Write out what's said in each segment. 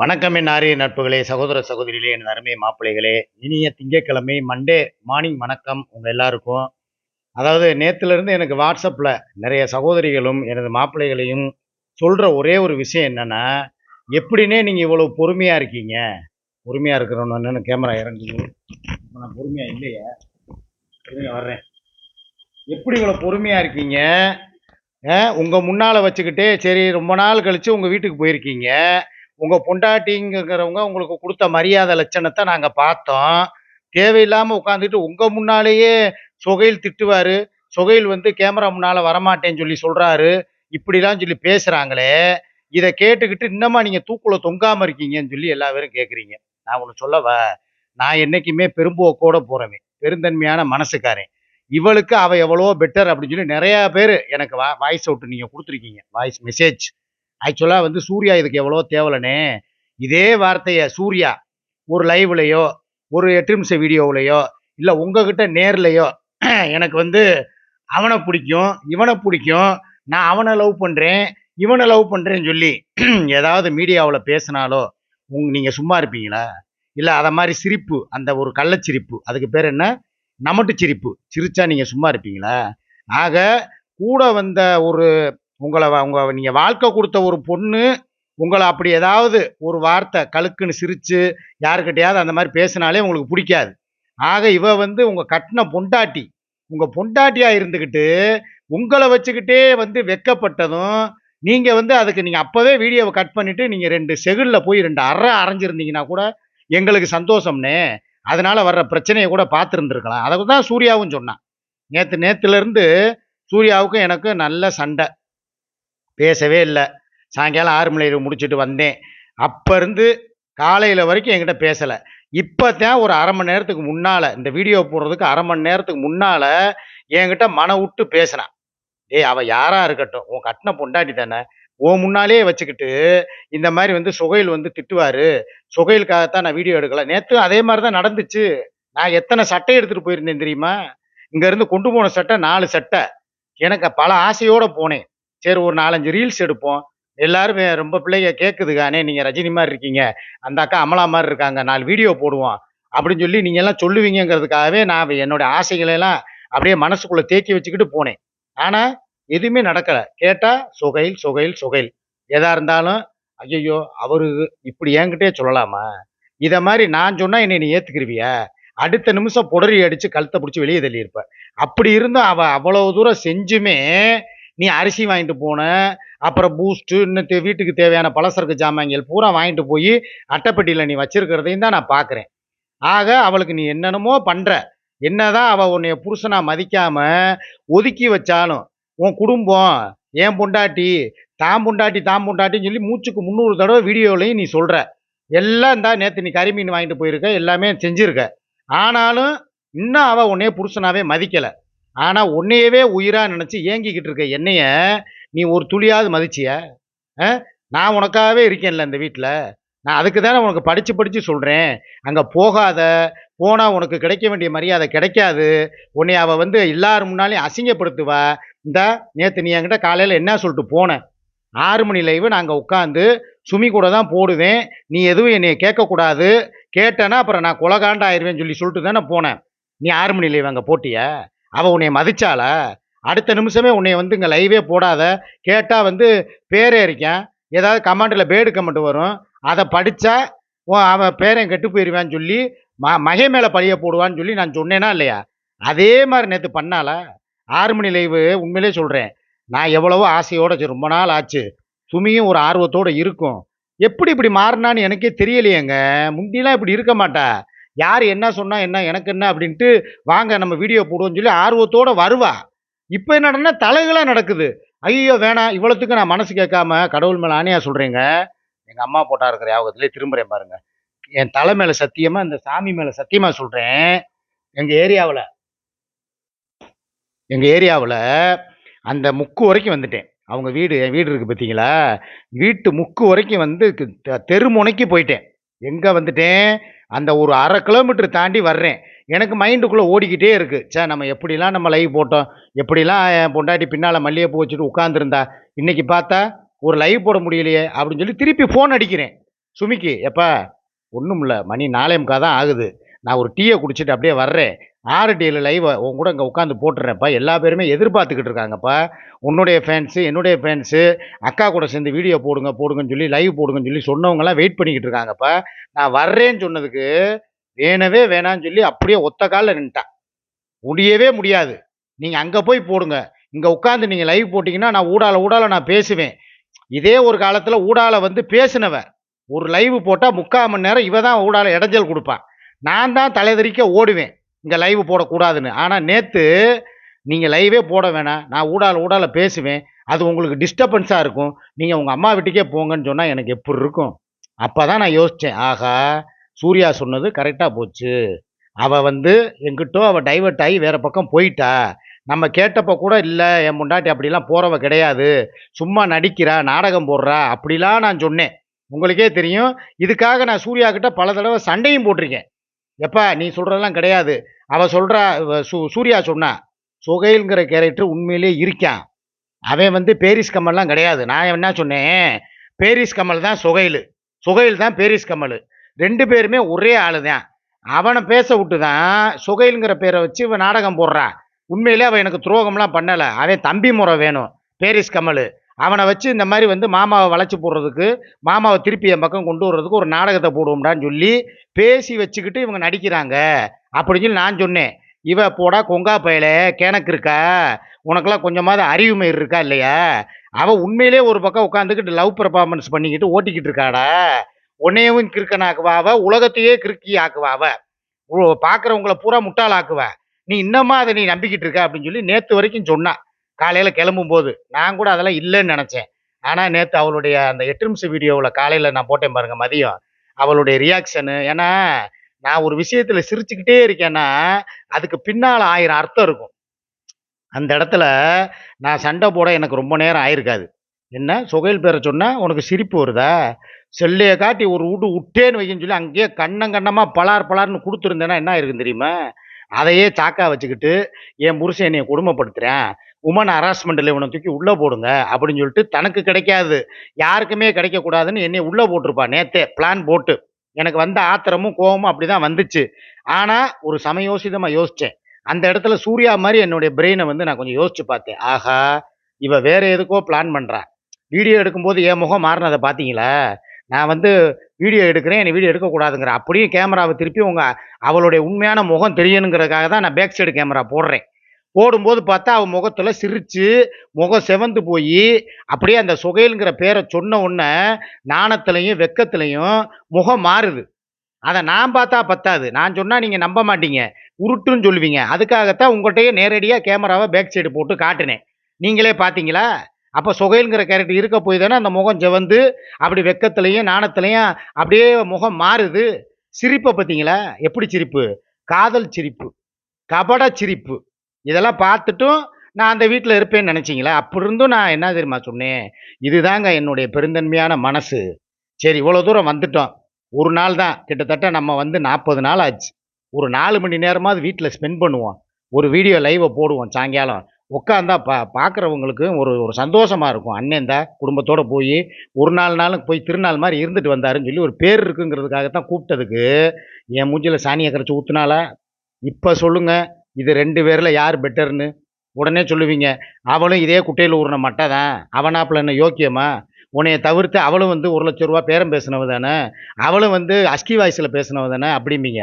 வணக்கம் என் ஆரிய நட்புகளே சகோதர சகோதரிகளே என் அருமை மாப்பிள்ளைகளே. இனிய திங்கட்கிழமை மண்டே மார்னிங் வணக்கம் உங்கள் எல்லாருக்கும். அதாவது நேற்றுலேருந்து எனக்கு வாட்ஸ்அப்பில் நிறைய சகோதரிகளும் எனது மாப்பிள்ளைகளையும் சொல்கிற ஒரே ஒரு விஷயம் என்னென்னா எப்படின்னே நீங்கள் இவ்வளோ பொறுமையாக இருக்கீங்க? பொறுமையாக இருக்கிறோன்னு கேமரா இறங்குது. நான் பொறுமையாக இல்லையே. பொறுமையாக வர்றேன். எப்படி இவ்வளோ பொறுமையாக இருக்கீங்க? உங்கள் முன்னால் வச்சுக்கிட்டே சரி ரொம்ப நாள் கழித்து உங்கள் வீட்டுக்கு போயிருக்கீங்க. உங்கள் பொண்டாட்டிங்கிறவங்க உங்களுக்கு கொடுத்த மரியாதை லட்சணத்தை நாங்கள் பார்த்தோம். தேவையில்லாமல் உட்காந்துட்டு உங்கள் முன்னாலேயே சொகையில் திட்டுவார். சொகையில் வந்து கேமரா முன்னால் வரமாட்டேன்னு சொல்லி சொல்கிறாரு இப்படிலாம் சொல்லி பேசுகிறாங்களே இதை கேட்டுக்கிட்டு இன்னமா நீங்கள் தூக்குள்ள தொங்காமல் இருக்கீங்கன்னு சொல்லி எல்லா பேரும் கேட்குறீங்க நான் ஒன்று சொல்லவா? நான் என்றைக்குமே பெரும்போக்கோட போகிறவன் பெருந்தன்மையான மனசுக்காரன். இவளுக்கு அவள் எவ்வளோ பெட்டர் அப்படின்னு சொல்லி நிறையா பேர் எனக்கு வா வாய்ஸ் அவுட் நீங்கள் கொடுத்துருக்கீங்க. வாய்ஸ் மெசேஜ் ஆக்சுவலாக வந்து சூர்யா இதுக்கு எவ்வளோ தேவலனே. இதே வார்த்தையை சூர்யா ஒரு லைவ்லையோ ஒரு எட்டு நிமிஷம் வீடியோவிலையோ இல்லை உங்ககிட்ட நேர்லையோ எனக்கு வந்து அவனை பிடிக்கும் இவனை பிடிக்கும் நான் அவனை லவ் பண்ணுறேன் இவனை லவ் பண்ணுறேன்னு சொல்லி ஏதாவது மீடியாவில் பேசினாலோ உங் நீங்கள் சும்மா இருப்பீங்களா? இல்லை அதை மாதிரி சிரிப்பு அந்த ஒரு கள்ளச்சிரிப்பு அதுக்கு பேர் என்ன? நமட்டு சிரிப்பு சிரிச்சா நீங்கள் சும்மா இருப்பீங்களா? ஆக கூட வந்த ஒரு உங்களை உங்கள் நீங்கள் வாழ்க்கை கொடுத்த ஒரு பொண்ணு உங்களை அப்படி ஏதாவது ஒரு வார்த்தை கழுக்குன்னு சிரித்து யாருக்கிட்டையாவது அந்த மாதிரி பேசினாலே உங்களுக்கு பிடிக்காது. ஆக இவ வந்து உங்கள் கட்டின பொண்டாட்டி உங்கள் பொண்டாட்டியாக இருந்துக்கிட்டு உங்களை வச்சுக்கிட்டே வந்து வெக்கப்பட்டதும் நீங்கள் வந்து அதுக்கு நீங்கள் அப்போவே வீடியோவை கட் பண்ணிவிட்டு நீங்கள் ரெண்டு செகுலில் போய் ரெண்டு அறை அரைஞ்சிருந்தீங்கன்னா கூட எங்களுக்கு சந்தோஷம்னே. அதனால் வர்ற பிரச்சனையை கூட பார்த்துருந்துருக்கலாம். அதை தான் சூர்யாவும் சொன்னான். நேற்று நேற்றுலேருந்து சூர்யாவுக்கும் எனக்கும் நல்ல சண்டை. பேசவே இல்லை. சாயங்காலம் ஆறு மணி முடிச்சுட்டு வந்தேன். அப்போ இருந்து காலையில் வரைக்கும் என்கிட்ட பேசலை. இப்போ தான் ஒரு அரை மணி நேரத்துக்கு முன்னால் இந்த வீடியோ போடுறதுக்கு அரை மணி நேரத்துக்கு முன்னால் என்கிட்ட மன விட்டு பேசினான் ஏய் அவள் யாராக இருக்கட்டும்? உன் கட்டின பொண்டாட்டி தானே? உன் முன்னாலே வச்சுக்கிட்டு இந்த மாதிரி வந்து சுகையில் வந்து திட்டுவார். சுகையிலுக்காகத்தான் நான் வீடியோ எடுக்கல. நேற்று அதே மாதிரி தான் நடந்துச்சு. நான் எத்தனை சட்டை எடுத்துகிட்டு போயிருந்தேன் தெரியுமா? இங்கேருந்து கொண்டு போன சட்டை நாலு சட்டை. எனக்கு பல ஆசையோடு போனேன். சரி ஒரு நாலஞ்சு ரீல்ஸ் எடுப்போம். எல்லாரும் ரொம்ப பிள்ளைங்க கேட்குதுக்கானே நீங்கள் ரஜினி மாதிரி இருக்கீங்க. அந்த அக்கா அமலா மாதிரி இருக்காங்க நாலு வீடியோ போடுவோம் அப்படின்னு சொல்லி நீங்கள் எல்லாம் சொல்லுவீங்கிறதுக்காகவே நான் என்னோட ஆசைகளெல்லாம் அப்படியே மனசுக்குள்ளே தேக்கி வச்சுக்கிட்டு போனேன். ஆனால் எதுவுமே நடக்கலை. கேட்டால் சுகைல் சுகைல் சுகைல். எதாக இருந்தாலும் ஐயோ அவரு இப்படி என்கிட்டே சொல்லலாமா? இதை மாதிரி நான் சொன்னால் என்னை நீ ஏற்றுக்கிருவியா அடுத்த நிமிஷம் புடரி அடித்து கழுத்தை பிடிச்சி வெளியே தள்ளியிருப்பேன் அப்படி இருந்தும் அவள் அவ்வளோ தூரம் செஞ்சுமே நீ அரிசி வாங்கிட்டு போன அப்புறம் பூஸ்ட்டு இன்னும் வீட்டுக்கு தேவையான பலசரக்கு ஜாமான்கள் பூரா வாங்கிட்டு போய் அட்டைப்பெட்டியில் நீ வச்சிருக்கிறதையும் தான் நான் பார்க்குறேன் ஆக அவளுக்கு நீ என்னென்னமோ பண்ணுற என்னதான் அவள் உன்னைய புருஷனாக மதிக்காமல் ஒதுக்கி வச்சாலும் உன் குடும்பம் என் பொண்டாட்டி தான் பொண்டாட்டி தான் பொண்டாட்டின்னு சொல்லி மூச்சுக்கு முந்நூறு தடவை வீடியோலையும் நீ சொல்கிற எல்லாம் தான் நேற்று நீ கறிமீன் வாங்கிட்டு போயிருக்க எல்லாமே செஞ்சுருக்க. ஆனாலும் இன்னும் அவள் உன்னைய புருஷனாகவே மதிக்கலை. ஆனால் உன்னையவே உயிராக நினச்சி ஏங்கிக்கிட்டு இருக்க என்னைய நீ ஒரு துளியாவது மதிச்சிய? ஆ? நான் உனக்காகவே இருக்கேன்ல இந்த வீட்டில் நான் அதுக்கு தானே உனக்கு படித்து படித்து சொல்கிறேன் அங்கே போகாத. போனால் உனக்கு கிடைக்க வேண்டிய மரியாதை கிடைக்காது. உன்னை அவள் வந்து எல்லார் முன்னாலையும் அசிங்கப்படுத்துவா. இந்த நேற்று நீ என்கிட்ட காலையில் என்ன சொல்லிட்டு போனேன் ஆறு மணி லைவு நாங்கள் உட்காந்து சுமி கூட தான் போடுவேன். நீ எதுவும் என்னை கேட்கக்கூடாது. கேட்டேன்னா அப்புறம் நான் குலகாண்ட சொல்லி சொல்லிட்டு தானே போனேன். நீ ஆறு மணி லைவ் அங்கே போட்டிய? அவள் உன்னைய மதிச்சாளா? அடுத்த நிமிஷமே உன்னைய வந்து இங்கே லைவே போடாத. கேட்டால் வந்து பேரே இருக்கேன் ஏதாவது கமாண்டில் பேடு கமெண்ட் வரும். அதை படித்தா அவன் பேரன் கெட்டு போயிடுவான்னு சொல்லி ம மகை மேலே பழிய போடுவான்னு சொல்லி நான் சொன்னேனா இல்லையா? அதே மாதிரி நேற்று பண்ணால ஆறு மணி லைவு உண்மையிலே சொல்கிறேன் நான் எவ்வளவோ ஆசையோடு ரொம்ப நாள் ஆச்சு. சுமியும் ஒரு ஆர்வத்தோட இருக்கும். எப்படி இப்படி மாறினான்னு எனக்கே தெரியலையேங்க. முந்திலாம் இப்படி இருக்க மாட்டா. யார் என்ன சொன்னால் என்ன எனக்கு என்ன அப்படின்ட்டு வாங்க நம்ம வீடியோ போடுவோம்னு சொல்லி ஆர்வத்தோட வருவா. இப்போ என்னடனா தலைகளாக நடக்குது. ஐயோ வேணாம் இவ்வளோத்துக்கு நான் மனசு கேட்காம கடவுள் மேலே ஆணையாக சொல்கிறேங்க எங்கள் அம்மா போட்டா இருக்கிற யாபகத்திலே திரும்புகிறேன் பாருங்கள் என் தலை மேலே சத்தியமாக இந்த சாமி மேலே சத்தியமாக சொல்கிறேன் எங்கள் ஏரியாவில் எங்கள் ஏரியாவில் அந்த முக்கு வரைக்கும் வந்துட்டேன். அவங்க வீடு என் வீடு இருக்குது பார்த்தீங்களா வீட்டு முக்கு வரைக்கும் வந்து தெருமுனைக்கு தெரு முனைக்கு போயிட்டேன். எங்கே வந்துட்டேன்? அந்த ஒரு அரை கிலோமீட்டர் தாண்டி வர்றேன். எனக்கு மைண்டுக்குள்ளே ஓடிக்கிட்டே இருக்குது சே நம்ம எப்படிலாம் நம்ம லைவ் போட்டோம்? எப்படிலாம் என் பொண்டாட்டி பின்னால் மல்லிகைப்பூ வச்சுட்டு உட்காந்துருந்தா இன்றைக்கி பார்த்தா ஒரு லைவ் போட முடியலையே அப்படின்னு சொல்லி திருப்பி ஃபோன் அடிக்கிறேன். சுமிக்கு எப்பா ஒன்றும் இல்லை மணி நாலே முக்கா தான் ஆகுது. நான் ஒரு டீயை குடிச்சிட்டு அப்படியே வர்றேன். ஆர்டியில் லைவ் உன் கூட இங்கே உட்காந்து போட்டுறேன்ப்பா. எல்லா பேருமே எதிர்பார்த்துக்கிட்டு இருக்காங்கப்பா. உன்னுடைய ஃபேன்ஸு என்னுடைய ஃபேன்ஸு அக்கா கூட சேர்ந்து வீடியோ போடுங்க போடுங்கன்னு சொல்லி லைவ் போடுங்கன்னு சொல்லி சொன்னவங்கலாம் வெயிட் பண்ணிக்கிட்டு இருக்காங்கப்பா. நான் வர்றேன்னு சொன்னதுக்கு வேணவே வேணான்னு சொல்லி அப்படியே ஒத்த காலில் நின்ட்டான். முடியவே முடியாது. நீங்கள் அங்கே போய் போடுங்க. இங்கே உட்காந்து நீங்கள் லைவ் போட்டிங்கன்னா நான் ஊடால ஊடால நான் பேசுவேன். இதே ஒரு காலத்தில் ஊடால வந்து பேசினவன். ஒரு லைவ் போட்டால் முக்கால் மணி நேரம் இவ தான் ஊடால இடைஞ்சல் கொடுப்பான். நான் தான் தலைதறிக்க ஓடுவேன். இங்கே லைவ் போடக்கூடாதுன்னு. ஆனால் நேற்று நீங்கள் லைவே போட வேணாம். நான் ஊடால ஊடால பேசுவேன். அது உங்களுக்கு டிஸ்டர்பன்ஸாக இருக்கும். நீங்கள் உங்கள் அம்மா வீட்டுக்கே போங்கன்னு சொன்னால் எனக்கு எப்படி இருக்கும்? அப்போ தான் நான் யோசித்தேன் ஆகா சூர்யா சொன்னது கரெக்டாக போச்சு. அவள் வந்து எங்கிட்டோ அவள் டைவர்ட் ஆகி வேறு பக்கம் போயிட்டா. நம்ம கேட்டப்போ கூட இல்லை என் முண்டாட்டி அப்படிலாம் போகிறவ கிடையாது. சும்மா நடிக்கிறா நாடகம் போடுறா அப்படிலாம் நான் சொன்னேன். உங்களுக்கே தெரியும். இதுக்காக நான் சூர்யா கிட்ட பல தடவை சண்டையும் போட்டிருக்கேன். எப்பா நீ சொல்கிறதெல்லாம் கிடையாது. அவள் சொல்கிறா சூ சூர்யா சொன்னா சுகைல்ங்கிற கேரக்டர் உண்மையிலே இருக்கான். அவன் வந்து பேரிஸ் கமல்லாம் கிடையாது. நான் என்ன சொன்னேன்? பேரிஸ் கமல் தான் சுகைல் சுகைல் தான் பேரிஸ் கமல். ரெண்டு பேருமே ஒரே ஆளு தான் அவனை பேச விட்டு தான் சுகைலுங்கிற பேரை வச்சு இவன் நாடகம் போடுறா. உண்மையிலே அவன் எனக்கு துரோகம்லாம் பண்ணலை. அவன் தம்பி முறை வேணும். பேரிஸ் கமல். அவனை வச்சு இந்த மாதிரி வந்து மாமாவை வளைச்சி போடுறதுக்கு மாமாவை திருப்பி என் பக்கம் கொண்டு வர்றதுக்கு ஒரு நாடகத்தை போடுவோம்டான்னு சொல்லி பேசி வச்சுக்கிட்டு இவங்க நடிக்கிறாங்க. அப்படின்னு சொல்லி நான் சொன்னேன். இவ போடா கொங்கா பயல கிணக்கு இருக்கா? உனக்கெல்லாம் கொஞ்சமாவது அறிவுமை இருக்கா இல்லையா? அவள் உண்மையிலே ஒரு பக்கம் உட்காந்துக்கிட்டு லவ் பெர்ஃபார்மன்ஸ் பண்ணிக்கிட்டு ஓட்டிக்கிட்டு இருக்காடா. உன்னையவும் கிறுக்கனாக்குவா அவ உலகத்தையே கிறுக்கி ஆக்குவா அவ பூரா முட்டாளாக்குவ. நீ இன்னமா அதை நீ நம்பிக்கிட்டு இருக்க அப்படின்னு சொல்லி நேற்று வரைக்கும் சொன்னா. காலையில் கிளம்பும் போது நான் கூட அதெல்லாம் இல்லைன்னு நினச்சேன். ஆனால் நேற்று அவளுடைய அந்த எட்டு நிமிஷம் வீடியோவில் காலையில் நான் போட்டேன் பாருங்கள் மதியம். அவளுடைய ரியாக்ஷனு ஏன்னா நான் ஒரு விஷயத்துல சிரிச்சுக்கிட்டே இருக்கேன்னா அதுக்கு பின்னால் ஆயிரம் அர்த்தம் இருக்கும். அந்த இடத்துல நான் சண்டை போட எனக்கு ரொம்ப நேரம் ஆயிருக்காது. என்ன? சுகையில் பேரை சொன்னால் உனக்கு சிரிப்பு வருதா? செல்லையை காட்டி ஒரு விடு விட்டேன்னு வைக்கன்னு சொல்லி அங்கேயே கண்ணம் கண்ணமாக பலார் பலார்னு கொடுத்துருந்தேன்னா என்ன ஆயிருக்குன்னு தெரியுமா? அதையே சாக்கா வச்சுக்கிட்டு என் புருஷன் என்னை கொடுமைப்படுத்துகிறேன் உமன் ஹராஸ்மெண்ட்டில் இவனை தூக்கி உள்ளே போடுங்க அப்படின்னு சொல்லிட்டு தனக்கு கிடைக்காது. யாருக்குமே கிடைக்கக்கூடாதுன்னு என்னை உள்ளே போட்டிருப்பா நேத்தே. பிளான் போட்டு. எனக்கு வந்த ஆத்திரமும் கோபமும் அப்படி தான் வந்துச்சு. ஆனால் ஒரு சமயோசிதமாக யோசித்தேன் அந்த இடத்துல சூர்யா மாதிரி என்னுடைய பிரெயினை வந்து நான் கொஞ்சம் யோசிச்சு பார்த்தேன். ஆஹா இவ வேற எதுக்கோ பிளான் பண்ணுறா வீடியோ எடுக்கும்போது என் முகம் மாறினதை பார்த்தீங்களா? நான் வந்து வீடியோ எடுக்கிறேன் என்னை வீடியோ எடுக்கக்கூடாதுங்கிற. அப்படியே கேமராவை திருப்பி உங்கள் அவளுடைய உண்மையான முகம் தெரியணுங்கிறதுக்காக தான் நான் பேக் சைடு கேமரா போடுறேன். ஓடும்போது பார்த்தா அவள் முகத்தில் சிரித்து முகம் செவந்து போய் அப்படியே அந்த சுகைலுங்கிற பேரை சொன்ன உடனே நாணத்துலையும் வெக்கத்துலையும் முகம் மாறுது. அதை நான் பார்த்தா பத்தாது. நான் சொன்னால் நீங்கள் நம்ப மாட்டீங்க. உருட்டுன்னு சொல்லுவீங்க. அதுக்காகத்தான் உங்கள்கிட்டயே நேரடியாக கேமராவை பேக் சைடு போட்டு காட்டினேன். நீங்களே பார்த்தீங்களா? அப்போ சுகைலுங்கிற கேரக்டர் இருக்க போய் தானே அந்த முகம் செவந்து அப்படி வெக்கத்துலையும் நாணத்துலையும் அப்படியே முகம் மாறுது. சிரிப்பை பார்த்தீங்களா? எப்படி சிரிப்பு? காதல் சிரிப்பு. கபட சிரிப்பு. இதெல்லாம் பார்த்துட்டும் நான் அந்த வீட்டில் இருப்பேன்னு நினச்சிங்களா? அப்படி இருந்தும் நான் என்ன தெரியுமா சொன்னேன்? இதுதாங்க என்னுடைய பெருந்தன்மையான மனசு. சரி இவ்வளோ தூரம் வந்துட்டோம். ஒரு நாள் தான். கிட்டத்தட்ட நம்ம வந்து நாற்பது நாள் ஆச்சு. ஒரு நாலு மணி நேரமாவது வீட்டில் ஸ்பெண்ட் பண்ணுவோம். ஒரு வீடியோ லைவை போடுவோம் சாயங்காலம். உட்காந்தா பா பார்க்குறவங்களுக்கு ஒரு ஒரு சந்தோஷமாக இருக்கும். அண்ணன் தான் குடும்பத்தோடு போய் ஒரு நாள் நாளும் போய் திருநாள் மாதிரி இருந்துட்டு வந்தாருன்னு சொல்லி ஒரு பேர் இருக்குங்கிறதுக்காக தான் கூப்பிட்டதுக்கு. என் மூஞ்சில சாணியை கரைச்சி ஊற்றுனால இப்போ சொல்லுங்கள் இது ரெண்டு பேரில் யார் பெட்டர்னு உடனே சொல்லுவீங்க. அவளும் இதே குட்டையில் ஊறின மட்டை தான். அவனாப்பில் என்ன யோக்கியமா? உன்னையை தவிர்த்து அவளும் வந்து ஒரு லட்ச ரூபா பேரம் பேசினவ தானே? அவளும் வந்து அஸ்கி வாய்ஸில் பேசினவ தானே? அப்படிம்பீங்க.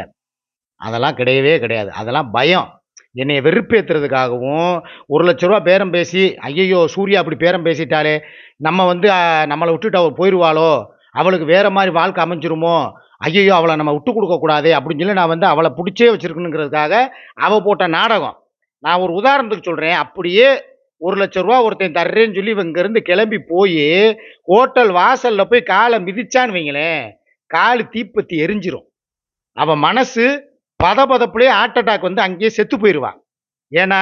அதெல்லாம் கிடையவே கிடையாது. அதெல்லாம் பயம். என்னை வெறுப்பேற்றுறதுக்காகவும் ஒரு லட்ச ரூபா பேரம் பேசி ஐயையோ சூர்யா அப்படி பேரம் பேசிட்டாலே நம்ம வந்து நம்மளை விட்டுட்டு அவள் போயிடுவாளோ அவளுக்கு வேறு மாதிரி வாழ்க்கை அமைஞ்சிருமோ? ஐயையோ அவளை நம்ம விட்டு கொடுக்கக்கூடாது அப்படின்னு சொல்லி நான் வந்து அவளை பிடிச்சே வச்சிருக்கணுங்கிறதுக்காக அவள் போட்ட நாடகம். நான் ஒரு உதாரணத்துக்கு சொல்கிறேன் அப்படியே ஒரு லட்ச ரூபா ஒருத்தன் தர்றேன்னு சொல்லி இங்கேருந்து கிளம்பி போய் ஹோட்டல் வாசலில் போய் காலை மிதிச்சான்னு வைங்களேன். கால் தீப்பத்தி எரிஞ்சிரும். அவன் மனசு பதபதப்புலேயே ஹார்ட் அட்டாக் வந்து அங்கேயே செத்து போயிடுவான் ஏன்னா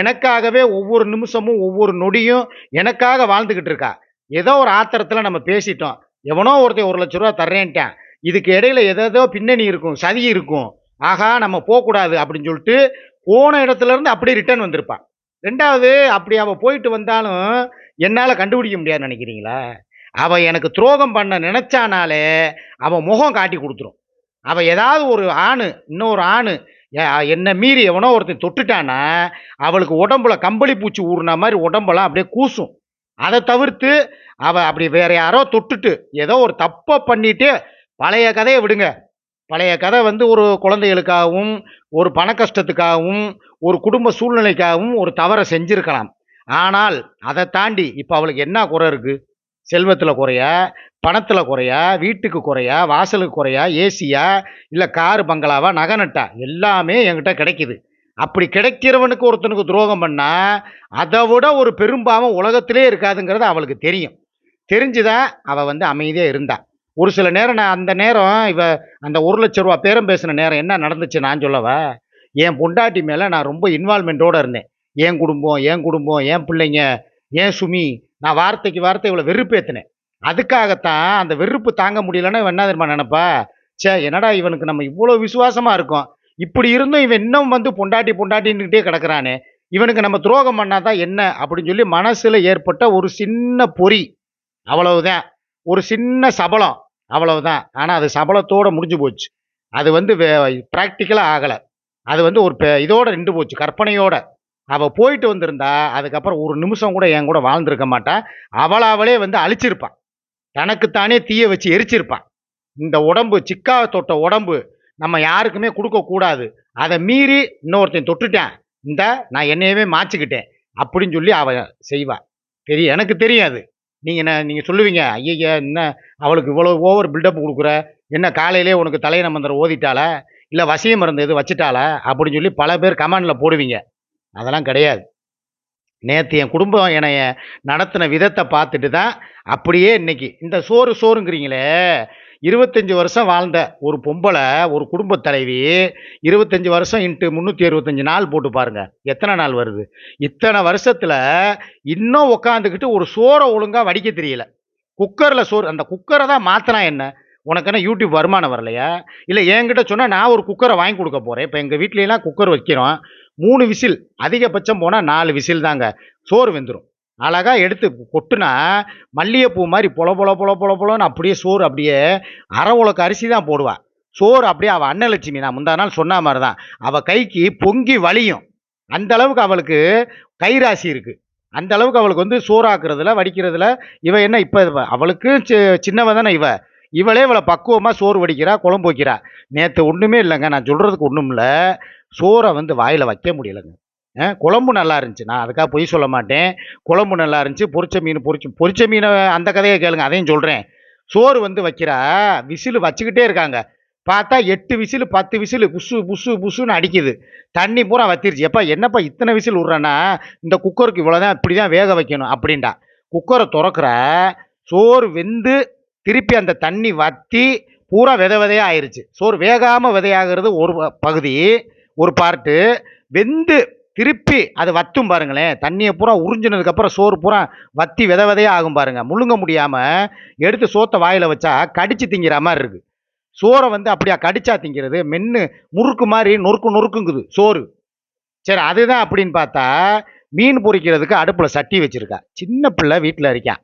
எனக்காகவே ஒவ்வொரு நிமிஷமும் ஒவ்வொரு நொடியும் எனக்காக வாழ்ந்துக்கிட்டு இருக்கா. ஏதோ ஒரு ஆத்திரத்தில் நம்ம பேசிட்டோம். எவனோ ஒருத்தன் ஒரு லட்ச ரூபா தர்றேன்ட்டான். இதுக்கு இடையில எதோ பின்னணி இருக்கும் சதி இருக்கும். ஆகா நம்ம போகக்கூடாது அப்படின்னு சொல்லிட்டு போன இடத்துலேருந்து அப்படியே ரிட்டர்ன் வந்திருப்பான். ரெண்டாவது அப்படி அவள் போயிட்டு வந்தாலும் என்னால் கண்டுபிடிக்க முடியாதுன்னு நினைக்கிறீங்களா? அவள் எனக்கு துரோகம் பண்ண நினச்சானாலே அவன் முகம் காட்டி கொடுத்துரும். அவள் ஏதாவது ஒரு ஆணு இன்னொரு ஆணு என்னை மீறி எவனோ ஒருத்தன் தொட்டுட்டானா அவளுக்கு உடம்புல கம்பளி பூச்சி ஊறின மாதிரி உடம்பெல்லாம் அப்படியே கூசும். அதை தவிர்த்து அவள் அப்படி வேற யாரோ தொட்டுட்டு ஏதோ ஒரு தப்பை பண்ணிட்டு பழைய கதையை விடுங்க. பழைய கதை வந்து ஒரு குழந்தைகளுக்காகவும் ஒரு பண கஷ்டத்துக்காகவும் ஒரு குடும்ப சூழ்நிலைக்காகவும் ஒரு தவறை செஞ்சுருக்கலாம். ஆனால் அதை தாண்டி இப்போ அவளுக்கு என்ன குறை இருக்குது செல்வத்தில் குறையா? பணத்தில் குறையா? வீட்டுக்கு குறையா? வாசலுக்கு குறையா? ஏசியா? இல்லை காரு பங்களாவா? நகை நட்டா? எல்லாமே என்கிட்ட கிடைக்குது. அப்படி கிடைக்கிறவனுக்கு ஒருத்தனுக்கு துரோகம் பண்ணால் அதை விட ஒரு பெரும்பாவம் உலகத்திலே இருக்காதுங்கிறது அவளுக்கு தெரியும். தெரிஞ்சுதான் அவள் வந்து அமைதியாக இருந்தாள் ஒரு சில நேரம் நான் அந்த நேரம் இவ அந்த ஒரு லட்ச ரூபா பேரம் பேசின நேரம் என்ன நடந்துச்சு நான் சொல்லவா? என் பொண்டாட்டி மேலே நான் ரொம்ப இன்வால்மெண்ட்டோடு இருந்தேன். என் குடும்பம் என் குடும்பம் என் பிள்ளைங்க ஏன் சுமி. நான் வார்த்தைக்கு வார்த்தை இவ்வளோ வெறுப்பேற்றினேன் அதுக்காகத்தான் அந்த வெறுப்பு தாங்க முடியலன்னா இவன் என்ன தெரியுமா நினைப்பா? ச்சே என்னடா இவனுக்கு நம்ம இவ்வளோ விசுவாசமாக இருக்கோம். இப்படி இருந்தும் இவன் இன்னும் வந்து பொண்டாட்டி பொண்டாட்டின்னுக்கிட்டே கிடக்கிறானே. இவனுக்கு நம்ம துரோகம் பண்ணாதான் என்ன அப்படின்னு சொல்லி மனசில் ஏற்பட்ட ஒரு சின்ன பொறி. அவ்வளவுதான். ஒரு சின்ன சபலம் அவ்வளவுதான். ஆனால் அது சபலத்தோடு முடிஞ்சு போச்சு. அது வந்து ப்ராக்டிக்கலாக ஆகலை. அது வந்து ஒரு பெ- இதோட நின்று போச்சு. கற்பனையோட. அவள் போயிட்டு வந்திருந்தா அதுக்கப்புறம் ஒரு நிமிஷம் கூட என் கூட வாழ்ந்திருக்க மாட்டா. அவளாவளே வந்து அழிச்சிருப்பான் தனக்குத்தானே தீயை வச்சு எரிச்சிருப்பான் இந்த உடம்பு சிக்கா தொட்ட உடம்பு நம்ம யாருக்குமே கொடுக்கக்கூடாது அதை மீறி இன்னொருத்தன் தொட்டுட்டேன். இந்த நான் என்னையவே மாச்சிக்கிட்டேன். அப்படின்னு சொல்லி அவள் செய்வாள் தெரியும் எனக்கு தெரியாது. நீங்கள் என்ன நீங்கள் சொல்லுவீங்க ஐயய்ய என்ன அவளுக்கு இவ்வளோ ஓவர் பில்டப் கொடுக்குற என்ன காலையிலே உனக்கு தலையை மந்திரம் ஓதிட்டாளா? இல்லை வசிய மருந்து எது வச்சுட்டாளா? அப்படின்னு சொல்லி பல பேர் கமெண்டில் போடுவீங்க. அதெல்லாம் கிடையாது. நேற்று என் குடும்பம் என்னைய நடத்தின விதத்தை பார்த்துட்டு தான் அப்படியே இன்னைக்கு இந்த சோறு சோறுங்கிறீங்களே இருபத்தஞ்சி வருஷம் வாழ்ந்த ஒரு பொம்பளை ஒரு குடும்பத் தலைவி இருபத்தஞ்சி வருஷம் இன்ட்டு முந்நூற்றி இருபத்தஞ்சி நாள் போட்டு பாருங்கள் எத்தனை நாள் வருது? இத்தனை வருஷத்தில் இன்னும் உக்காந்துக்கிட்டு ஒரு சோறை ஒழுங்காக வடிக்க தெரியல. குக்கரில் சோறு அந்த குக்கரை தான் மாற்றினா என்ன? உனக்கு என்ன யூடியூப் வருமானம் வரலையா? இல்லை என்கிட்ட சொன்னால் நான் ஒரு குக்கரை வாங்கி கொடுக்க போகிறேன் இப்போ எங்கள் வீட்லலாம் குக்கர் வைக்கிறோம். மூணு விசில் அதிகபட்சம் போனால் நாலு விசில் தாங்க. சோறு வெந்துடும் அழகாக எடுத்து கொட்டுனா மல்லிகைப்பூ மாதிரி பொல பொல பொல பொல பொலன்னு அப்படியே சோறு அப்படியே அரை உலக்கு அரிசி தான் போடுவாள் சோறு அப்படியே அவள் அன்னலட்சுமி நான் முந்தா நாள் சொன்ன மாதிரி தான் அவள் கைக்கு பொங்கி வலியும். அந்த அளவுக்கு அவளுக்கு கைராசி இருக்குது அந்த அளவுக்கு அவளுக்கு வந்து சோறாக்குறதுல வடிக்கிறதுல இவ என்ன இப்போ அவளுக்கு சி- சின்னவ தானே இவ. இவளே இவளை பக்குவமாக சோறு வடிக்கிறா குழம்பு வைக்கிறா. நேற்று ஒன்றுமே இல்லைங்க. நான் சொல்கிறதுக்கு ஒன்றும் இல்லை சோறை வந்து வாயில் வைக்க முடியலைங்க. குழம்பு நல்லா இருந்துச்சு. நான் அதுக்காக பொய் சொல்ல மாட்டேன். குழம்பு நல்லா இருந்துச்சு. பொரிச்ச மீன் பொரிச்சு பொரிச்ச மீனை அந்த கதையை கேளுங்க. அதையும் சொல்கிறேன் சோறு வந்து வைக்கிறா விசில் வச்சுக்கிட்டே இருக்காங்க. பார்த்தா எட்டு விசில் பத்து விசில் புசு புசு புசுன்னு அடிக்குது. தண்ணி பூரா வத்திருச்சு. எப்போ என்னப்பா இத்தனை விசில் விட்றேன்னா இந்த குக்கருக்கு இவ்வளோதான் இப்படி தான் வேக வைக்கணும் அப்படின்டா. குக்கரை திறக்கிற சோறு வெந்து திருப்பி அந்த தண்ணி வத்தி பூரா வித விதையாக ஆயிடுச்சு சோறு வேகாமல் விதையாகிறது ஒரு பகுதி ஒரு பார்ட்டு வெந்து திருப்பி அது வத்தும் பாருங்களேன். தண்ணியை பூரா உறிஞ்சினதுக்கப்புறம் சோறு பூரா வத்தி வித விதையாக ஆகும் பாருங்கள் முழுங்க முடியாமல் எடுத்து சோத்தை வாயில் வச்சா கடிச்சு திங்கிற மாதிரி இருக்குது சோறை வந்து அப்படியா கடிச்சா திங்கிறது? மென்று முறுக்கு மாதிரி நொறுக்கு நொறுக்குங்குது சோறு. சரி அதுதான் அப்படின்னு பார்த்தா மீன் பொறிக்கிறதுக்கு அடுப்பில் சட்டி வச்சுருக்கா. சின்ன பிள்ளை வீட்டில் இருக்கான்.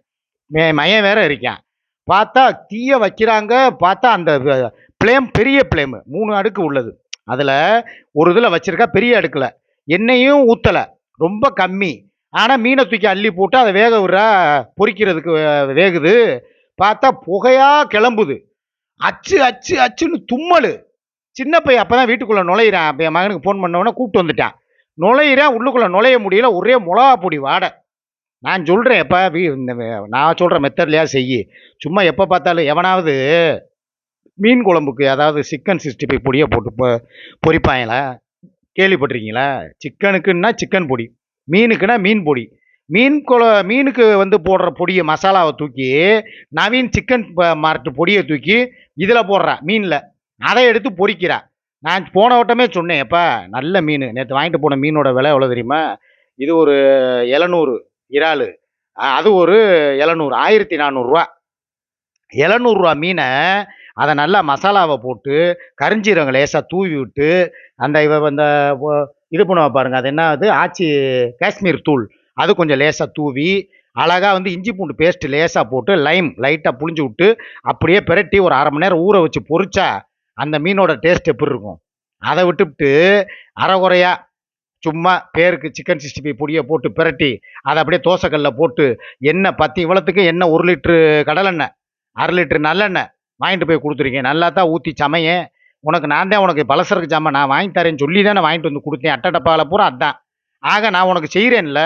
மே- மயம் வேற இருக்கான். பார்த்தா தீயை வைக்கிறாங்க. பார்த்தா அந்த பிளேம் பெரிய பிளேம் மூணு அடுக்கு உள்ளது. அதில் ஒரு இதில் வச்சுருக்கா பெரிய அடுக்கில். எண்ணெயும் ஊற்றலை ரொம்ப கம்மி. ஆனால் மீனை தூக்கி அள்ளி போட்டு அதை வேக விடுறா பொறிக்கிறதுக்கு வேகுது. பார்த்தா புகையாக கிளம்புது. அச்சு அச்சு அச்சுன்னு தும்மல். சின்ன பையன் அப்போ தான் வீட்டுக்குள்ளே நுழையிறான். என் மகனுக்கு ஃபோன் பண்ணவொடனே கூப்பிட்டு வந்துட்டான். நுழையிறேன் உள்ளுக்குள்ளே நுழைய முடியல. ஒரே மிளகா பொடி வாடை. நான் சொல்கிறேன் எப்போ வீ இந்த நான் சொல்கிற மெத்தட்லையா செய்யி. சும்மா எப்போ பார்த்தாலும் எவனாவது மீன் குழம்புக்கு அதாவது சிக்கன் சிக்ஸ்டி ஃபைவ் பொடியை போட்டு பொ பொரிப்பாங்களா? கேள்விப்பட்டிருக்கீங்களா? சிக்கனுக்குன்னா சிக்கன் பொடி மீனுக்குன்னா மீன் பொடி. மீன் குழ மீனுக்கு வந்து போடுற பொடியை மசாலாவை தூக்கி நவீன் சிக்கன் மார்ட் பொடியை தூக்கி இதில் போடுறா மீனில். அதை எடுத்து பொறிக்கிறா. நான் போன வட்டமே சொன்னேன் நல்ல மீன். நேற்று வாங்கிட்டு போன மீனோட விலை எவ்வளோ தெரியுமா? இது ஒரு எழுநூறு இறால். அது ஒரு எழுநூறு ஆயிரத்தி நானூறுரூவா. எழுநூறுவா மீனை அதை நல்லா மசாலாவை போட்டு கரிஞ்சீரகம் லேசாக தூவி விட்டு அந்த இவ அந்த இது பண்ணுவா பாருங்க. அது என்ன அது ஆச்சி காஷ்மீர் தூள். அது கொஞ்சம் லேசாக தூவி அழகாக வந்து இஞ்சி பூண்டு பேஸ்ட்டு லேசாக போட்டு லைம் லைட்டாக புளிஞ்சு விட்டு அப்படியே பிரட்டி ஒரு அரை மணி நேரம் ஊற வச்சு பொறிச்சா அந்த மீனோட டேஸ்ட் எப்படி இருக்கும்? அதை விட்டுவிட்டு அரைகுறையா சும்மா பேருக்கு சிக்கன் சிக்ஸ்டி ஃபைவ் பொடியை போட்டு பிரட்டி அதை அப்படியே தோசைக்கல்ல போட்டு எண்ணெய் பத்து இவ்வளோத்துக்கு எண்ணெய் ஒரு லிட்ரு கடலெண்ணெய் அரை லிட்ரு நல்லெண்ணெய் வாங்கிட்டு போய் கொடுத்துருக்கேன் நல்லா தான் ஊற்றி சமையன். உனக்கு நான் தான் உனக்கு பலசருக்கு ஜாமான் நான் வாங்கி தரேன்னு சொல்லி தானே வாங்கிட்டு வந்து கொடுத்தேன். அட்டை டப்பாவில் பூரா அதான். ஆக நான் உனக்கு செய்கிறேன்ல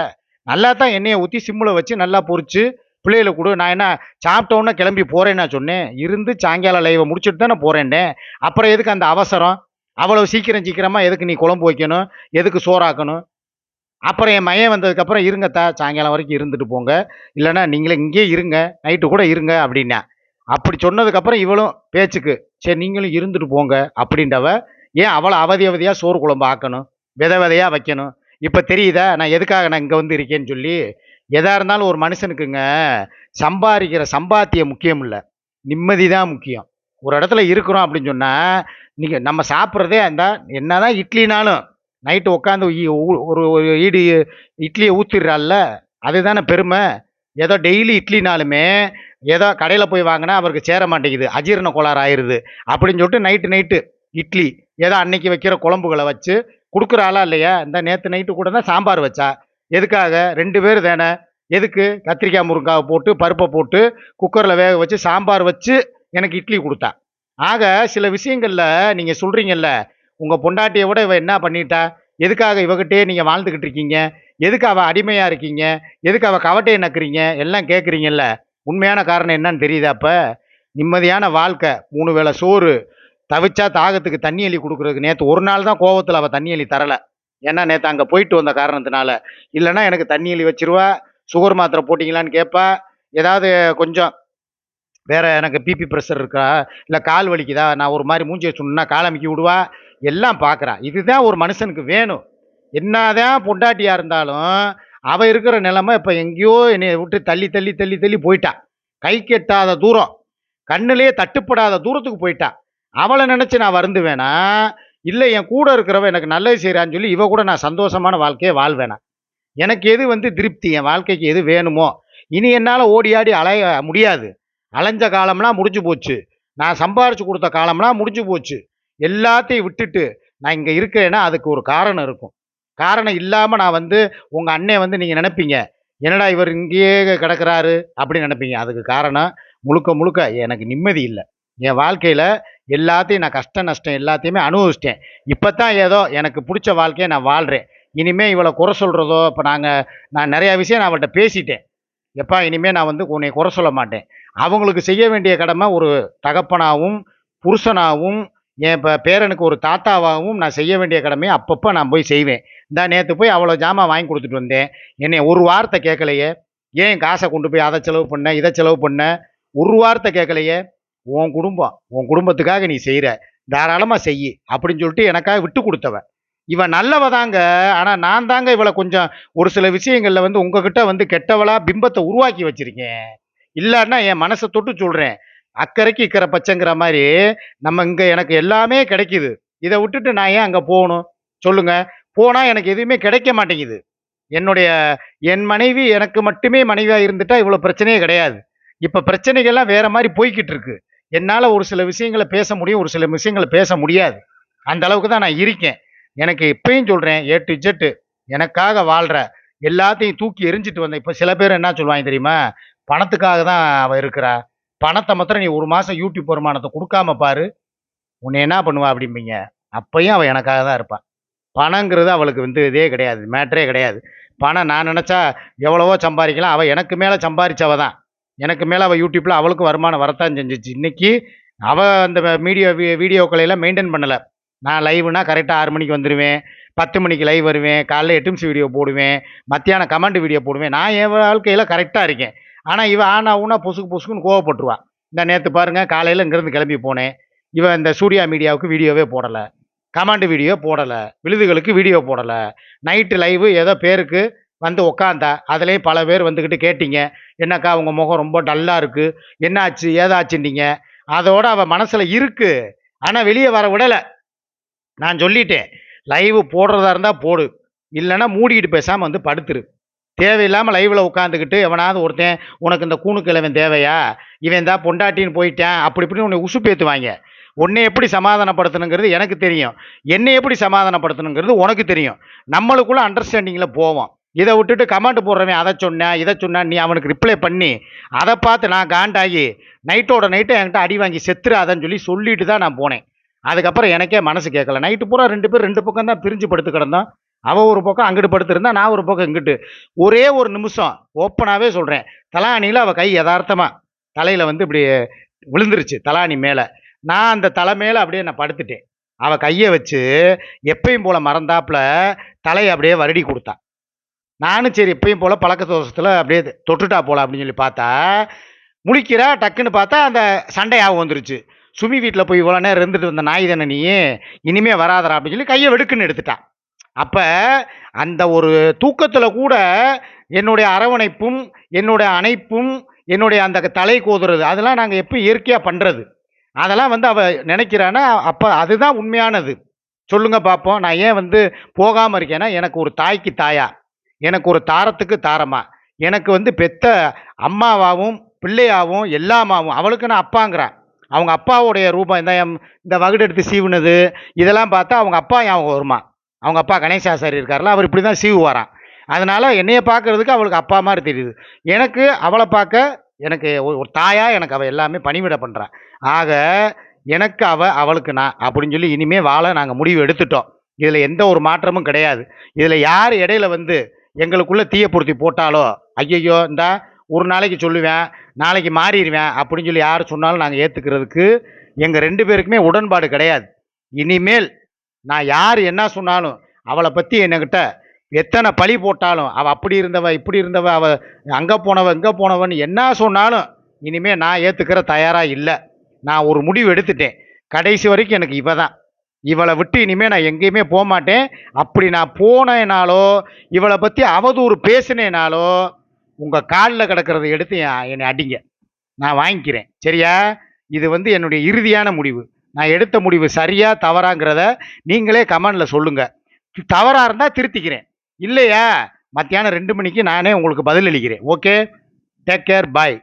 நல்லா தான் எண்ணெயை ஊற்றி சிம்மில் வச்சு நல்லா பொறிச்சு பிள்ளைகளை கொடு. நான் என்ன சாப்பிட்டோன்னே கிளம்பி போகிறேன்னு நான் சொன்னேன். இருந்து சாயங்காலம் லைவை முடிச்சுட்டு தானே போகிறேன்னே அப்புறம் எதுக்கு அந்த அவசரம்? அவ்வளோ சீக்கிரம் சீக்கிரமாக எதுக்கு நீ குழம்பு வைக்கணும்? எதுக்கு சோறாக்கணும்? அப்புறம் என் மையம் வந்ததுக்கப்புறம் இருங்கத்தா. சாயங்காலம் வரைக்கும் இருந்துட்டு போங்க. இல்லைன்னா நீங்களே இங்கேயே இருங்க. நைட்டு கூட இருங்க அப்படின்னா. அப்படி சொன்னதுக்கப்புறம் இவளும் பேச்சுக்கு சரி நீங்களும் இருந்துட்டு போங்க அப்படின்றவ ஏன் அவளை அவதி அவதியாக சோறு குழம்பு ஆக்கணும்? வித விதையாக வைக்கணும்? இப்போ தெரியுதா? நான் எதுக்காக நான் இங்கே வந்து இருக்கேன்னு சொல்லி எதாக இருந்தாலும் ஒரு மனுஷனுக்குங்க சம்பாதிக்கிற சம்பாத்தியம் முக்கியம் இல்லை. நிம்மதி தான் முக்கியம். ஒரு இடத்துல இருக்கிறோம் அப்படின்னு சொன்னால் நீங்கள் நம்ம சாப்பிட்றதே அந்த என்னதான் இட்லினாலும் நைட்டு உட்காந்து ஒரு ஒரு ஈடு இட்லியை ஊற்றிடுறாள்ல அதுதானே பெருமை? ஏதோ டெய்லி இட்லினாலுமே ஏதோ கடையில் போய் வாங்கினா அவருக்கு சேர மாட்டேங்குது. அஜீரண கோளாறு ஆயிடுது அப்படின்னு சொல்லிட்டு நைட்டு நைட்டு இட்லி ஏதோ அன்னைக்கு வைக்கிற குழம்புகளை வச்சு கொடுக்குற ஆளா இல்லையா? இந்த நேற்று நைட்டு கூட தான் சாம்பார் வச்சா. எதுக்காக? ரெண்டு பேர் தானே. எதுக்கு? கத்திரிக்காய் முருங்காவை போட்டு பருப்பை போட்டு குக்கரில் வேக வச்சு சாம்பார் வச்சு எனக்கு இட்லி கொடுத்தா. ஆக சில விஷயங்களில் நீங்கள் சொல்கிறீங்கல்ல உங்கள் பொண்டாட்டியை விட இவன் என்ன பண்ணிட்டா? எதுக்காக இவகிட்டே நீங்கள் வாழ்ந்துக்கிட்டு இருக்கீங்க? எதுக்கு அவள் அடிமையாக இருக்கீங்க? எதுக்கு அவள் கவட்டையை நக்குறீங்க? எல்லாம் கேட்குறீங்கல்ல உண்மையான காரணம் என்னன்னு தெரியுதா அப்போ? நிம்மதியான வாழ்க்கை மூணு வேளை சோறு தவிச்சா தாகத்துக்கு தண்ணி அள்ளி கொடுக்குறதுக்கு நேற்று ஒரு நாள் தான் கோவத்தில் அவள் தண்ணி அள்ளி தரலை. ஏன்னா நேற்று அங்கே போயிட்டு வந்த காரணத்தினால. இல்லைன்னா எனக்கு தண்ணி அள்ளி வச்சிருவா சுகர் மாத்திரை போட்டிங்களான்னு கேட்பா ஏதாவது கொஞ்சம் வேறு எனக்கு பிபி ப்ரெஷர் இருக்கா? இல்லை கால் வலிக்குதா? நான் ஒரு மாதிரி மூஞ்சியை சொன்னா கால் அமுக்கி விடுவா? எல்லாம் பார்க்குறா. இதுதான் ஒரு மனுஷனுக்கு வேணும். என்னதான் பொண்டாட்டியாக இருந்தாலும் அவள் இருக்கிற நிலமை இப்போ எங்கேயோ என்னை விட்டு தள்ளி தள்ளி தள்ளி தள்ளி போயிட்டா. கை கெட்டாத தூரம். கண்ணிலேயே தட்டுப்படாத தூரத்துக்கு போயிட்டா. அவளை நினச்சி நான் வருந்துவேனா? இல்லை என் கூட இருக்கிறவ எனக்கு நல்லது செய்கிறான்னு சொல்லி இவ கூட நான் சந்தோஷமான வாழ்க்கையை வாழ்வேனா? எனக்கு எது வந்து திருப்தி? என் வாழ்க்கைக்கு எது வேணுமோ? இனி என்னால் ஓடி ஆடி அலைய முடியாது. அலைஞ்ச காலம்லாம் முடிஞ்சு போச்சு. நான் சம்பாரிச்சு கொடுத்த காலம்லாம் முடிஞ்சு போச்சு. எல்லாத்தையும் விட்டுட்டு நான் இங்கே இருக்கிறேன்னா அதுக்கு ஒரு காரணம் இருக்கும். காரணம் இல்லாமல் நான் வந்து உங்கள் அண்ணன் வந்து நீங்கள் நினைப்பீங்க. என்னடா இவர் இங்கேயே கிடக்குறாரு அப்படின்னு நினைப்பீங்க. அதுக்கு காரணம் முழுக்க முழுக்க எனக்கு நிம்மதி இல்லை. என் வாழ்க்கையில் எல்லாத்தையும் நான் கஷ்ட நஷ்டம் எல்லாத்தையுமே அனுபவிச்சிட்டேன். இப்போ தான் ஏதோ எனக்கு பிடிச்ச வாழ்க்கையை நான் வாழ்கிறேன் இனிமேல் இவளை குறை சொல்கிறதோ இப்போ நாங்கள் நான் நிறையா விஷயம் நான் அவள்கிட்ட பேசிட்டேன். எப்பா இனிமேல் நான் வந்து உன்னை குறை சொல்ல மாட்டேன். அவங்களுக்கு செய்ய வேண்டிய கடமை ஒரு தகப்பனாகவும் புருஷனாகவும் என் இப்போ பேரனுக்கு ஒரு தாத்தாவாகவும் நான் செய்ய வேண்டிய கடமையை அப்பப்போ நான் போய் செய்வேன். இந்த நேற்று போய் அவ்வளோ ஜாமான் வாங்கி கொடுத்துட்டு வந்தேன். என்னை ஒரு வார்த்தை கேட்கலையே. ஏன் காசை கொண்டு போய் அதை செலவு பண்ண இதை செலவு பண்ண? ஒரு வார்த்தை கேட்கலையே. உன் குடும்பம் உன் குடும்பத்துக்காக நீ செய்கிற தாராளமாக செய் அப்படின்னு சொல்லிட்டு எனக்காக விட்டு கொடுத்தவன். இவன் நல்லவ தாங்க. ஆனால் நான் தாங்க இவளை கொஞ்சம் ஒரு சில விஷயங்களில் வந்து உங்ககிட்ட வந்து கெட்டவளா பிம்பத்தை உருவாக்கி வச்சிருக்கேன். இல்லைன்னா என் மனசை தொட்டு சொல்கிறேன் அக்கறைக்கு இக்கரை பச்சைங்கிற மாதிரி நம்ம இங்கே எனக்கு எல்லாமே கிடைக்குது. இதை விட்டுட்டு நான் ஏன் அங்கே போகணும்? சொல்லுங்கள் போனால் எனக்கு எதுவுமே கிடைக்க மாட்டேங்குது. என்னுடைய என் மனைவி எனக்கு மட்டுமே மனைவியாக இருந்துட்டா இவ்வளோ பிரச்சனையே கிடையாது. இப்போ பிரச்சனைகள்லாம் வேறு மாதிரி போய்கிட்டு இருக்கு என்னால் ஒரு சில விஷயங்களை பேச முடியும் ஒரு சில விஷயங்களை பேச முடியாது. அந்த அளவுக்கு தான் நான் இருக்கேன். எனக்கு இப்பயும் சொல்கிறேன் ஏ டு ஜெட்டு எனக்காக வாழ்கிற எல்லாத்தையும் தூக்கி எரிஞ்சிட்டு வந்தேன் இப்போ சில பேர் என்ன சொல்லுவாங்க தெரியுமா? பணத்துக்காக தான் அவள் இருக்கிறா. பணத்தை மாத்திரம் நீ ஒரு மாதம் யூடியூப் வருமானத்தை கொடுக்காம பாரு. உன்னை என்ன பண்ணுவா அப்படிம்பீங்க? அப்பையும் அவள் எனக்காக தான் இருப்பாள் பணங்கிறது அவளுக்கு வந்து இதே கிடையாது. மேட்ரே கிடையாது. பணம் நான் நினச்சா எவ்வளவோ சம்பாதிக்கலாம். அவள் எனக்கு மேலே சம்பாதிச்சவ தான். எனக்கு மேலே அவள் யூடியூப்பில் அவளுக்கு வருமானம் வரத்தான் செஞ்சிச்சு. இன்றைக்கி அவள் அந்த மீடியோ வீடியோக்களை எல்லாம் மெயின்டைன் பண்ணலை. நான் லைவ்னா கரெக்டாக ஆறு மணிக்கு வந்துடுவேன் பத்து மணிக்கு லைவ் வருவேன். காலைல எட்டு நிமிஷம் வீடியோ போடுவேன். மத்தியானம் கமெண்ட் வீடியோ போடுவேன். நான் என் வாழ்க்கையில் கரெக்டாக இருக்கேன். ஆனால் இவன் ஆனா ஊனா பொசுக்கு பொசுக்குன்னு கோவப்பட்டுருவான் இந்த நேற்று பாருங்கள் காலையில் இங்கேருந்து கிளம்பி போனேன். இவன் இந்த சூர்யா மீடியாவுக்கு வீடியோவே போடலை. கமாண்டு வீடியோ போடலை. விழுதுகளுக்கு வீடியோ போடலை. நைட்டு லைவு ஏதோ பேருக்கு வந்து உக்காந்தா. அதுலேயும் பல பேர் வந்துக்கிட்டு கேட்டீங்க. என்னக்கா உங்கள் முகம் ரொம்ப டல்லாக இருக்குது என்னாச்சு? ஏதாச்சுன்னீங்க. அதோட அவள் மனசில் இருக்குது ஆனால் வெளியே வர விடலை. நான் சொல்லிட்டேன். லைவ் போடுறதா இருந்தால் போடு. இல்லைன்னா மூடிக்கிட்டு பேசாமல் வந்து படுத்துரு. தேவையில்லாமல் லைவில் உட்காந்துக்கிட்டு எவனாவது ஒருத்தன் உனக்கு இந்த கூணுக்கிழவன் தேவையா? இவன் தான் பொண்டாட்டின்னு போயிட்டான். அப்படி இப்படின்னு உன்னை உசுப்பேற்றுவாங்க உன்னை எப்படி சமாதானப்படுத்தணுங்கிறது எனக்கு தெரியும். என்னை எப்படி சமாதானப்படுத்தணுங்கிறது உனக்கு தெரியும். நம்மளுக்குள்ள அண்டர்ஸ்டாண்டிங்கில் போவோம். இதை விட்டுட்டு கமெண்ட் போடுறவன் அதை சொன்னேன் இதை சொன்னேன் நீ அவனுக்கு ரிப்ளை பண்ணி அதை பார்த்து நான் காண்டாகி நைட்டோட நைட்டை என்கிட்ட அடி வாங்கி செத்துறாதன்னு சொல்லி சொல்லிட்டு தான் நான் போனேன். அதுக்கப்புறம் எனக்கே மனசு கேட்கல. நைட்டு பூரா ரெண்டு பேர் ரெண்டு பக்கம் தான் பிரிஞ்சு படுத்து கிடந்தோம். அவள் ஒரு பக்கம் அங்கிட்டு படுத்திருந்தா நான் ஒரு பக்கம் இங்கிட்டு. ஒரே ஒரு நிமிஷம் ஓப்பனாகவே சொல்கிறேன் தலானியில் அவள் கை யதார்த்தமாக தலையில் வந்து இப்படி விழுந்துருச்சு தலானி மேலே. நான் அந்த தலை மேலே அப்படியே நான் படுத்துட்டேன். அவள் கையை வச்சு எப்பயும் போல் மறந்தாப்புல தலையை அப்படியே வருடி கொடுத்தா. நானும் சரி எப்பயும் போல் பழக்க தோஷத்தில் அப்படியே தொட்டுட்டா போல அப்படின்னு சொல்லி பார்த்தா முழிக்கிறா டக்குன்னு பார்த்தா அந்த சண்டையாகவும் வந்துருச்சு. சுமி வீட்டில் போய் இவ்வளோ நேரம் இருந்துட்டு வந்த நாய் தானே நீ இனிமே வராதரா அப்படின்னு சொல்லி கையை வெடுக்குன்னு எடுத்துட்டான் அப்போ அந்த ஒரு தூக்கத்தில் கூட என்னுடைய அரவணைப்பும் என்னுடைய அணைப்பும் என்னுடைய அந்த தலை கோதுறது அதெல்லாம் நாங்கள் எப்போ இயற்கையாக பண்ணுறது அதெல்லாம் வந்து அவள் நினைக்கிறான்னா அப்போ அதுதான் உண்மையானது. சொல்லுங்க பார்ப்போம் நான் ஏன் வந்து போகாமல் இருக்கேன்னா எனக்கு ஒரு தாய்க்கு தாயா. எனக்கு ஒரு தாரத்துக்கு தாரமா. எனக்கு வந்து பெத்த அம்மாவாகவும் பிள்ளையாகவும் எல்லாமாவும் அவளுக்கு நான் அப்பாங்கிறான் அவங்க அப்பாவுடைய ரூபம் இந்த இந்த வகுடு எடுத்து சீவுனது இதெல்லாம் பார்த்தா அவங்க அப்பா ஞாபகம் வருமா? அவங்க அப்பா கணேசாசாரி இருக்கார்ல அவர் இப்படி தான் சீவுவாராம் அதனால் என்னையை பார்க்குறதுக்கு அவளுக்கு அப்பா மாதிரி தெரியுது. எனக்கு அவளை பார்க்க எனக்கு ஒரு ஒரு எனக்கு அவள் எல்லாமே பணிவிட பண்ணுறான் ஆக எனக்கு அவள் அவளுக்கு நான் அப்படின்னு சொல்லி இனிமேல் வாழ நாங்கள் முடிவு எடுத்துட்டோம். இதில் எந்த ஒரு மாற்றமும் கிடையாது. இதில் யார் இடையில வந்து எங்களுக்குள்ளே தீய போட்டாலோ ஐயையோ இந்தா ஒரு நாளைக்கு சொல்லுவேன் நாளைக்கு மாறிடுவேன் அப்படின்னு சொல்லி யார் சொன்னாலும் நாங்கள் ஏற்றுக்கிறதுக்கு எங்கள் ரெண்டு பேருக்குமே உடன்பாடு கிடையாது. இனிமேல் நான் யார் என்ன சொன்னாலும் அவளை பற்றி என்கிட்ட எத்தனை பழி போட்டாலும் அவள் அப்படி இருந்தவ இப்படி இருந்தவ அவள் அங்கே போனவ இங்கே போனவன்னு என்ன சொன்னாலும் இனிமேல் நான் ஏற்றுக்கிற தயாராக இல்லை. நான் ஒரு முடிவு எடுத்துட்டேன். கடைசி வரைக்கும் எனக்கு இவ தான். இவளை விட்டு இனிமேல் நான் எங்கேயுமே போக மாட்டேன். அப்படி நான் போனேனாலோ இவளை பற்றி அவதூறு பேசினேனாலோ உங்கள் காலில் கிடக்கிறத எடுத்து என்னை அடிங்க. நான் வாங்கிக்கிறேன். சரியா? இது வந்து என்னுடைய இறுதியான முடிவு. நான் எடுத்த முடிவு சரியா தவறாங்கிறத நீங்களே கமெண்டில் சொல்லுங்கள் தவறாக இருந்தால் திருத்திக்கிறேன். இல்லையா? மத்தியானம் ரெண்டு மணிக்கு நானே உங்களுக்கு பதில் அளிக்கிறேன். Okay take care bye